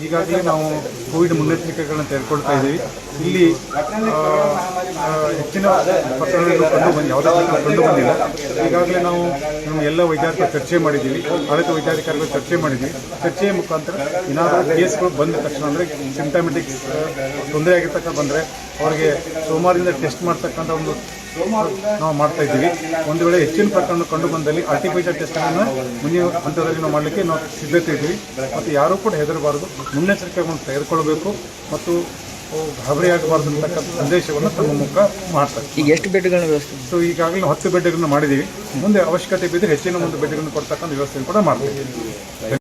ಹೀಗಾಗಿ ನಾವು ಕೋವಿಡ್ ಮುನ್ನೆಚ್ಚರಿಕೆಗಳನ್ನು ತೆಗೆದುಕೊಳ್ತಾ ಇದ್ದೀವಿ. ಇಲ್ಲಿ ಹೆಚ್ಚಿನ ಪ್ರಕರಣಗಳು ಕಂಡು ಬಂದು ಯಾವುದೇ ಕಂಡು ಬಂದಿಲ್ಲ. ಈಗಾಗಲೇ ನಾವು ನಮ್ಮ ಎಲ್ಲ ವೈದ್ಯಾಧಿಕಾರಿ ಚರ್ಚೆ ಮಾಡಿದ್ದೀವಿ. ಆಡಳಿತ ವೈದ್ಯಾಧಿಕಾರಿಗಳು ಚರ್ಚೆ ಮಾಡಿದ್ದೀವಿ. ಚರ್ಚೆಯ ಮುಖಾಂತರ ಏನಾದರೂ ಕೇಸ್ಗಳು ಬಂದ ತಕ್ಷಣ ಅಂದರೆ ಸಿಂಟಮೆಟಿಕ್ಸ್ ತೊಂದರೆ ಆಗಿರ್ತಕ್ಕ ಬಂದರೆ ಅವರಿಗೆ ಸೋಮವಾರದಿಂದ ಟೆಸ್ಟ್ ಮಾಡ್ತಕ್ಕಂಥ ಒಂದು ನಾವು ಮಾಡ್ತಾ ಇದ್ದೀವಿ. ಒಂದು ವೇಳೆ ಹೆಚ್ಚಿನ ಪ್ರಕರಣ ಕಂಡು ಬಂದಲ್ಲಿ ಆರ್ಟಿಫಿಷಿಯಲ್ ಟೆಸ್ಟ್ಗಳನ್ನು ಮುಂದಿನ ಹಂತದಲ್ಲಿ ನಾವು ಮಾಡಲಿಕ್ಕೆ ನಾವು ಸಿದ್ಧತೆ ಇದ್ದೀವಿ. ಮತ್ತು ಯಾರೂ ಕೂಡ ಹೆದರಬಾರದು. ಮುನ್ನೆಚ್ಚರಿಕೆಗಳನ್ನು ತೆಗೆದುಕೊಳ್ಬೇಕು ಮತ್ತು ಗಾಬರಿಯಾಗಬಾರ್ದು ಅಂತಕ್ಕಂಥ ಸಂದೇಶವನ್ನು ತಮ್ಮ ಮುಖ ಮಾಡ್ತಾರೆ. ಈಗ ಎಷ್ಟು ಬೆಡ್ಗಳ ವ್ಯವಸ್ಥೆ? ಸೊ ಈಗಾಗಲೇ ಹತ್ತು ಬೆಡ್ಗಳನ್ನು ಮಾಡಿದ್ದೀವಿ ಮುಂದೆ ಅವಶ್ಯಕತೆ ಬಿದ್ದರೆ ಹೆಚ್ಚಿನ ಒಂದು ಬೆಡ್ಗಳನ್ನು ಕೊಡ್ತಕ್ಕಂಥ ವ್ಯವಸ್ಥೆ ಕೂಡ ಮಾಡ್ತೀವಿ.